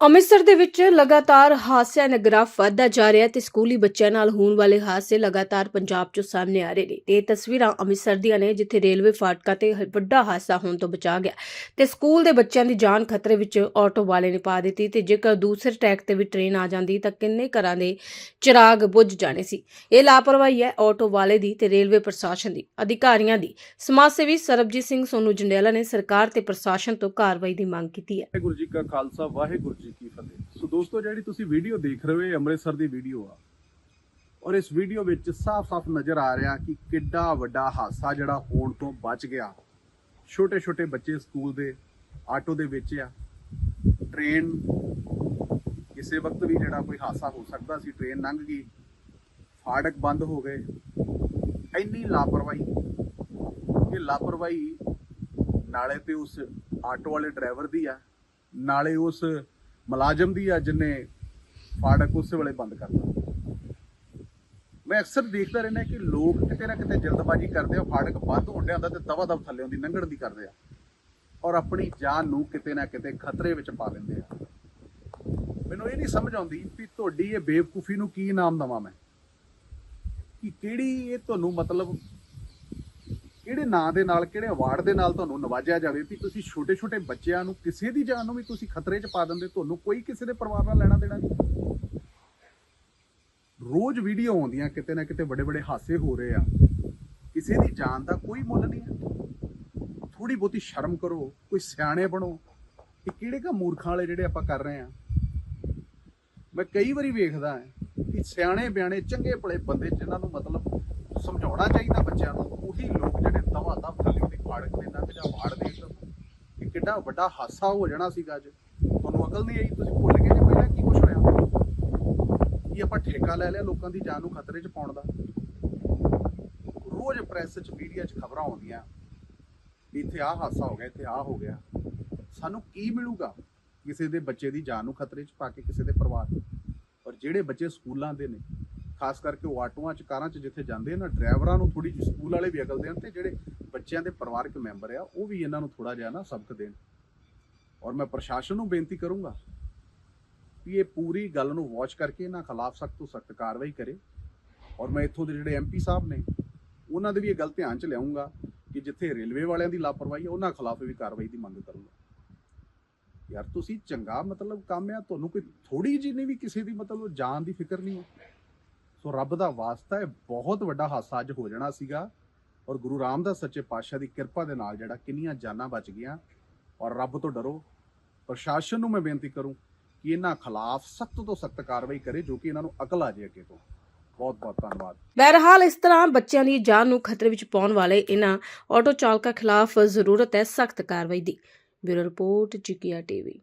ਅੰਮ੍ਰਿਤਸਰ ਦੇ ਵਿੱਚ ਲਗਾਤਾਰ ਹਾਦਸਿਆਂ ਦਾ ਗ੍ਰਾਫ ਵਧਦਾ ਜਾ ਰਿਹਾ ਹੈ ਤੇ ਸਕੂਲੀ ਬੱਚਿਆਂ ਨਾਲ ਹੋਣ ਵਾਲੇ ਹਾਦਸੇ ਲਗਾਤਾਰ ਪੰਜਾਬ 'ਚੋਂ ਸਾਹਮਣੇ ਆ ਰਹੇ ਨੇ। ਤੇ ਇਹ ਤਸਵੀਰਾਂ ਅੰਮ੍ਰਿਤਸਰ ਦੀਆਂ ਨੇ, ਜਿੱਥੇ ਰੇਲਵੇ ਫਾਟਕਾਂ ਤੇ ਵੱਡਾ ਹਾਦਸਾ ਹੋਣ ਤੋਂ ਬਚਾ ਗਿਆ। ਤੇ ਸਕੂਲ ਦੇ ਬੱਚਿਆਂ ਦੀ ਜਾਨ ਖਤਰੇ ਵਿੱਚ ਆਟੋ ਵਾਲੇ ਨੇ ਪਾ ਦਿੱਤੀ ਤੇ ਜੇਕਰ ਦੂਸਰੇ ਟਰੈਕ ਤੇ ਵੀ ਟ੍ਰੇਨ ਆ ਜਾਂਦੀ ਤਾਂ ਕਿੰਨੇ ਘਰਾਂ ਦੇ ਚਿਰਾਗ ਬੁੱਝ ਜਾਣੇ ਸੀ। ਇਹ ਲਾਪਰਵਾਹੀ ਹੈ ਆਟੋ ਵਾਲੇ ਦੀ ਤੇ ਰੇਲਵੇ ਪ੍ਰਸ਼ਾਸਨ ਦੀ, ਅਧਿਕਾਰੀਆਂ ਦੀ। ਸਮਾਜ ਸੇਵੀ ਸਰਬਜੀਤ ਸਿੰਘ ਸੋਨੂ ਜੰਡਿਆਲਾ ਨੇ ਸਰਕਾਰ ਤੇ ਪ੍ਰਸ਼ਾਸਨ ਤੋਂ ਕਾਰਵਾਈ ਦੀ ਮੰਗ ਕੀਤੀ ਹੈ। ਵਾਹਿਗੁਰੂ ਕਾ ਖਾਲਸਾ, ਵਾਹਿਗੁਰੂ ਜੀ, ਕੀ ਫਤਿਹ। ਸੋ ਦੋਸਤੋ, ਜਿਹੜੀ ਤੁਸੀਂ ਵੀਡੀਓ ਦੇਖ ਰਹੇ ਹੋ ਅੰਮ੍ਰਿਤਸਰ ਦੀ ਵੀਡੀਓ ਆ। ਔਰ ਇਸ ਵੀਡੀਓ ਵਿੱਚ ਸਾਫ਼-ਸਾਫ਼ ਨਜ਼ਰ ਆ ਰਿਹਾ ਕਿ ਕਿੱਡਾ ਵੱਡਾ ਹਾਦਸਾ ਜਿਹੜਾ ਹੋਣ ਤੋਂ ਬਚ ਗਿਆ। ਛੋਟੇ-ਛੋਟੇ ਬੱਚੇ ਸਕੂਲ ਦੇ, ਆਟੋ ਦੇ ਵਿੱਚ ਆ। ਟ੍ਰੇਨ, ਕਿਸੇ ਵਕਤ ਵੀ ਜਿਹੜਾ ਕੋਈ ਹਾਦਸਾ ਹੋ ਸਕਦਾ ਸੀ, ਟ੍ਰੇਨ ਲੰਘ ਗਈ। ਫਾੜਕ ਬੰਦ ਹੋ ਗਏ। ਇੰਨੀ ਲਾਪਰਵਾਹੀ ਇਹ ਲਾਪਰਵਾਹੀ, ਨਾਲੇ ਤੇ ਉਸ ਆਟੋ ਵਾਲੇ ਡਰਾਈਵਰ ਦੀ ਆ, ਨਾਲੇ ਉਸ ਮੁਲਾਜ਼ਮ ਦੀ ਆ ਜਿਨੇ ਫਾਟਕ ਉਸੇ ਵੇਲੇ ਬੰਦ ਕਰਦਾ ਮੈਂ ਅਕਸਰ ਦੇਖਦਾ ਰਹਿੰਦਾ ਕਿ ਲੋਕ ਕਿਤੇ ਨਾ ਕਿਤੇ ਜਲਦਬਾਜ਼ੀ ਕਰਦੇ ਆ ਫਾਟਕ ਬੰਦ ਹੋਣ ਡਿਆ ਹੁੰਦਾ ਤੇ ਦਵਾ ਦਵ ਥੱਲੇ ਦੀ ਲੰਘਣ ਦੀ ਕਰਦੇ ਆ। ਔਰ ਆਪਣੀ ਜਾਨ ਨੂੰ ਕਿਤੇ ਨਾ ਕਿਤੇ ਖਤਰੇ ਵਿੱਚ ਪਾ ਲੈਂਦੇ ਆ। ਮੈਨੂੰ ਇਹ ਨਹੀਂ ਸਮਝ ਆਉਂਦੀ ਵੀ ਤੁਹਾਡੀ ਇਹ ਬੇਵਕੂਫੀ ਨੂੰ ਕੀ ਨਾਮ ਦਵਾਂ ਮੈਂ? ਕਿ ਕਿਹੜੀ ਇਹ ਤੁਹਾਨੂੰ ਮਤਲਬ ਕਿਹੜੇ ਨਾਂ ਦੇ ਨਾਲ, ਕਿਹੜੇ ਅਵਾਰਡ ਦੇ ਨਾਲ ਤੁਹਾਨੂੰ ਨਵਾਜਿਆ ਜਾਵੇ ਵੀ ਤੁਸੀਂ ਛੋਟੇ ਛੋਟੇ ਬੱਚਿਆਂ ਨੂੰ, ਕਿਸੇ ਦੀ ਜਾਨ ਨੂੰ ਵੀ ਤੁਸੀਂ ਖਤਰੇ 'ਚ ਪਾ ਦਿੰਦੇ, ਤੁਹਾਨੂੰ ਕੋਈ ਕਿਸੇ ਦੇ ਪਰਿਵਾਰ ਨਾਲ ਲੈਣਾ ਦੇਣਾ ਨਹੀਂ। ਰੋਜ਼ ਵੀਡੀਓ ਆਉਂਦੀਆਂ, ਕਿਤੇ ਨਾ ਕਿਤੇ ਵੱਡੇ ਵੱਡੇ ਹਾਸੇ ਹੋ ਰਹੇ ਆ। ਕਿਸੇ ਦੀ ਜਾਨ ਦਾ ਕੋਈ ਮੁੱਲ ਨਹੀਂ ਹੈ। ਥੋੜੀ ਬਹੁਤੀ ਸ਼ਰਮ ਕਰੋ, ਕੋਈ ਸਿਆਣੇ ਬਣੋ ਇਹ ਕਿਹੜੇ ਕਾ ਮੂਰਖਾਂ ਵਾਲੇ ਜਿਹੜੇ ਆਪਾਂ ਕਰ ਰਹੇ ਆ। ਮੈਂ ਕਈ ਵਾਰੀ ਵੇਖਦਾ ਹਾਂ ਕਿ ਸਿਆਣੇ ਬਿਆਣੇ ਚੰਗੇ ਭਲੇ ਬੰਦੇ, ਜਿਨ੍ਹਾਂ ਨੂੰ ਮਤਲਬ ਸਮਝਾਉਣਾ ਚਾਹੀਦਾ ਬੱਚਿਆਂ ਨੂੰ, ਉਹੀ ਲੋਕ ਜਿਹੜੇ ਦਵਾ ਦਵ ਥੱਲੇ ਦੀ ਫਾੜਕ ਦੇ ਨਾਲ ਜਾਂ ਵਾੜ ਦੇ ਕਿ ਕਿੱਡਾ ਵੱਡਾ ਹਾਸਾ ਹੋ ਜਾਣਾ ਸੀਗਾ ਅੱਜ। ਤੁਹਾਨੂੰ ਅਕਲ ਨਹੀਂ ਆਈ? ਤੁਸੀਂ ਭੁੱਲ ਗਏ ਜੇ ਪਹਿਲਾਂ ਕੀ ਕੁਝ ਹੋਇਆ? ਕੀ ਆਪਾਂ ਠੇਕਾ ਲੈ ਲਿਆ ਲੋਕਾਂ ਦੀ ਜਾਨ ਨੂੰ ਖਤਰੇ 'ਚ ਪਾਉਣ ਦਾ? ਰੋਜ਼ ਪ੍ਰੈਸ 'ਚ ਮੀਡੀਆ 'ਚ ਖਬਰਾਂ ਆਉਂਦੀਆਂ। ਵੀ ਇੱਥੇ ਆਹ ਹਾਸਾ ਹੋ ਗਿਆ, ਇੱਥੇ ਆਹ ਹੋ ਗਿਆ। ਸਾਨੂੰ ਕੀ ਮਿਲੂਗਾ ਕਿਸੇ ਦੇ ਬੱਚੇ ਦੀ ਜਾਨ ਨੂੰ ਖਤਰੇ 'ਚ ਪਾ ਕੇ ਕਿਸੇ ਦੇ ਪਰਿਵਾਰ ਨੂੰ? ਔਰ ਜਿਹੜੇ ਬੱਚੇ ਸਕੂਲਾਂ ਦੇ ਨੇ ਖਾਸ ਕਰਕੇ ਉਹ ਆਟੋਆਂ 'ਚ, ਕਾਰਾਂ 'ਚ ਜਿੱਥੇ ਜਾਂਦੇ ਨਾ, ਡਰਾਈਵਰਾਂ ਨੂੰ ਥੋੜੀ ਜਿਹੀ ਸਕੂਲ ਵਾਲੇ ਵੀ ਅਕਲ ਦੇਣ ਤੇ ਜਿਹੜੇ ਬੱਚਿਆਂ ਦੇ ਪਰਿਵਾਰਕ ਮੈਂਬਰ ਆ, ਉਹ ਵੀ ਇਹਨਾਂ ਨੂੰ ਥੋੜਾ ਜਿਹਾ ਨਾ ਸਬਕ ਦੇਣ। ਔਰ ਮੈਂ ਪ੍ਰਸ਼ਾਸਨ ਨੂੰ ਬੇਨਤੀ ਕਰੂੰਗਾ ਵੀ ਇਹ ਪੂਰੀ ਗੱਲ ਨੂੰ ਵਾਚ ਕਰਕੇ ਇਹਨਾਂ ਖਿਲਾਫ ਸਖਤ ਤੋਂ ਸਖਤ ਕਾਰਵਾਈ ਕਰੇ। ਔਰ ਮੈਂ ਇੱਥੋਂ ਦੇ ਜਿਹੜੇ ਐਮਪੀ ਸਾਹਿਬ ਨੇ, ਉਹਨਾਂ ਦੇ ਵੀ ਇਹ ਗੱਲ ਧਿਆਨ 'ਚ ਲਿਆਉਂਗਾ ਕਿ ਜਿੱਥੇ ਰੇਲਵੇ ਵਾਲਿਆਂ ਦੀ ਲਾਪਰਵਾਹੀ ਹੈ ਉਹਨਾਂ ਖਿਲਾਫ ਵੀ ਕਾਰਵਾਈ ਦੀ ਮੰਗ ਕਰੂੰਗਾ। ਯਾਰ ਤੁਸੀਂ ਚੰਗਾ ਮਤਲਬ ਕੰਮ ਆ, ਤੁਹਾਨੂੰ ਕੋਈ ਥੋੜੀ ਜਿਹੀ ਨਹੀਂ ਵੀ ਕਿਸੇ ਦੀ ਮਤਲਬ ਜਾਨ ਦੀ ਫਿਕਰ ਨਹੀਂ ਹੈ ਸੋ ਰੱਬ ਦਾ ਵਾਸਤਾ ਹੈ ਬਹੁਤ ਵੱਡਾ ਹਾਦਸਾ ਅੱਜ ਹੋ ਜਾਣਾ ਸੀਗਾ ਔਰ ਗੁਰੂ ਰਾਮਦਾਸ ਸੱਚੇ ਪਾਤਸ਼ਾਹ ਦੀ ਕਿਰਪਾ ਦੇ ਨਾਲ ਜਿਹੜਾ ਕਿੰਨੀਆਂ ਜਾਨਾਂ ਬਚ ਗਈਆਂ ਔਰ ਰੱਬ ਤੋਂ ਡਰੋ, ਪ੍ਰਸ਼ਾਸਨ ਨੂੰ ਮੈਂ ਬੇਨਤੀ ਕਰੂੰ ਕਿ ਇਹਨਾਂ ਖਿਲਾਫ ਸਖਤ ਤੋਂ ਸਖਤ ਕਾਰਵਾਈ ਕਰੇ ਜੋ ਕਿ ਇਹਨਾਂ ਨੂੰ ਅਕਲ ਆ ਜਾਏ ਅੱਗੇ ਤੋਂ। ਬਹੁਤ ਬਹੁਤ ਧੰਨਵਾਦ। ਬਹਰਹਾਲ ਇਸ ਤਰ੍ਹਾਂ ਬੱਚਿਆਂ ਦੀ ਜਾਨ ਨੂੰ ਖਤਰੇ ਵਿੱਚ ਪਾਉਣ ਵਾਲੇ ਇਹਨਾਂ ਆਟੋ ਚਾਲਕਾਂ ਖਿਲਾਫ ਜ਼ਰੂਰਤ ਹੈ ਸਖਤ ਕਾਰਵਾਈ ਦੀ। ਬਿਊਰੋ ਰਿਪੋਰਟ, ਚਿਕੀਆ ਟੀਵੀ।